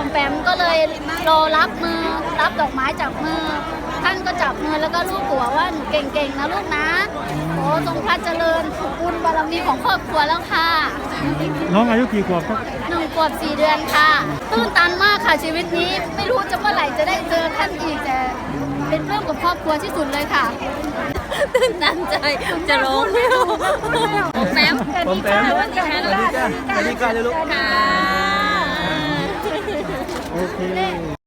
อมแปมก็เลยรอรับมือรับดอกไม้จากมือ ท่านก็จับมือแล้วก็ลูกหัวว่าหนูเก่งๆนะลูกนะโอ้ทรงพระเจริญบุญบารมีของครอบครัวแล้วค่ะน้องอายุกี่ขวบครับหนึ่งขวบสี่เดือนค่ะตื้นตันมากค่ะชีวิตนี้ไม่รู้จะเมื่อไหร่จะได้เจอท่านอีกแต่เป็นเรื่องกับครอบครัวที่สุดเลยค่ะตื้นตันใจจะร้องแล้วผมแปมผมแปมสวัสดีค่ะสวัสดีค่ะสวัสดีค่ะลูกค่ะ โอเค